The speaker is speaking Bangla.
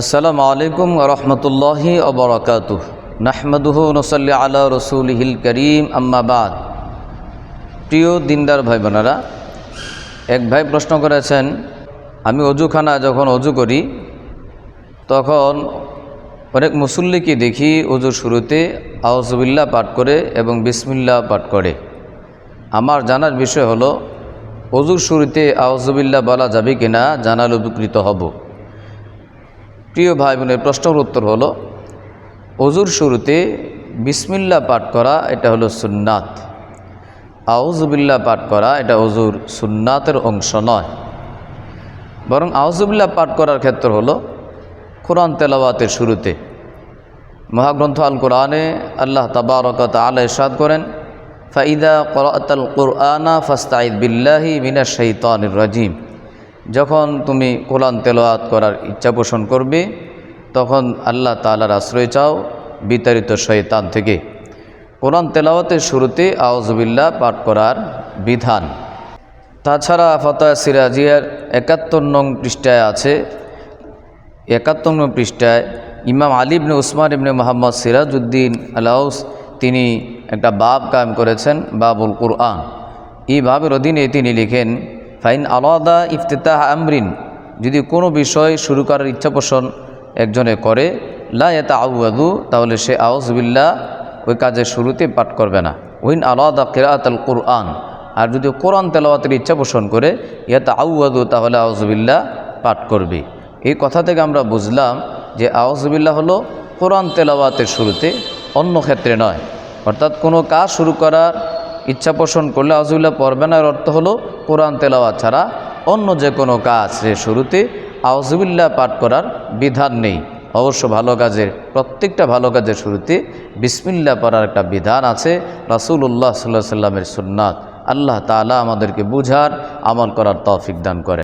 আসসালামু আলাইকুম রহমতুল্লাহি অবরাকাত নাহমদুহ নসল্লি আলা রসুলহিল করিম আম্মাবাদ প্রিয় দিনদার ভাই বোনেরা এক ভাই প্রশ্ন করেছেন, আমি অজুখানা যখন অজু করি, তখন অনেক মুসল্লিকে দেখি অজুর শুরুতে আউজবিল্লা পাঠ করে এবং বিসমিল্লা পাঠ করে। আমার জানার বিষয় হলো, অজুর শুরুতে আউজবিল্লা বলা যাবে কিনা জানাল উপকৃত হব। প্রিয় ভাই বোনের প্রশ্নের উত্তর হলো অজুর শুরুতে বিসমিল্লা পাঠ করা এটা হলো সুন্নাত। আউজুবিল্লা পাঠ করা এটা অজুর সুন্নাতের অংশ নয়। বরং আউজুবিল্লা পাঠ করার ক্ষেত্র হলো, কোরআন তেলাওয়াতের শুরুতে। মহাগ্রন্থ আল কোরআনে আল্লাহ তাবারকত আলা ইরশাদ করেন, ফাইদা করাতাল কোরআনা ফাস্তাইদ বিল্লাহি মিনা শৈতানির রাজিম। যখন তুমি কোরআন তেলাওয়াত করার ইচ্ছা পোষণ করবে, তখন আল্লাহ তালার আশ্রয় চাও বিতাড়িত শয়তান থেকে। কোরআন তেলাওয়াতের শুরুতে আউজবিল্লা পাঠ করার বিধান। তাছাড়া ফতোয়া সিরাজিয়ার একাত্তর নং পৃষ্ঠায় আছে। একাত্তর নং পৃষ্ঠায় ইমাম আলী ইবনে উসমান ইবনে মোহাম্মদ সিরাজউদ্দিন আলাউস তিনি একটা বাব কায়েম করেছেন, বাবুল কুরআন। এই বাবের অধীনে তিনি লিখেন ফাইন আলাদা ইফতেতাহ আমরিন, যদি কোনো বিষয় শুরু করার ইচ্ছা পোষণ একজনে করে, লা এতা আউয়াদু তাহলে সে আউজবিল্লা ওই কাজের শুরুতে পাঠ করবে না। ওইন আলাদা কেরাত আল কোরআন, আর যদি কোরআন তেলাওয়াতের ইচ্ছা পোষণ করে ইয়াতা আউয়াদু তাহলে আউজবিল্লা পাঠ করবে। এই কথা থেকে আমরা বুঝলাম যে আউজবিল্লা হলো কোরআন তেলাওয়াতের শুরুতে অন্য ক্ষেত্রে নয়। অর্থাৎ কোনো কাজ শুরু করার ইচ্ছা পোষণ করলে আউজবিল্লা পড়বে না, এর অর্থ হলো কোরআন তেলাওয়া ছাড়া অন্য যে কোনো কাজ শুরুতে আওয়াজবিল্লা পাঠ করার বিধান নেই। অবশ্য ভালো কাজের, প্রত্যেকটা ভালো কাজের শুরুতে বিসমিল্লা পড়ার একটা বিধান আছে। রাসুল্লাহ সাল্লাহ সাল্লামের সুন্নাত। আল্লাহ তালা আমাদেরকে বুঝার, আমল করার তৌফিক দান করে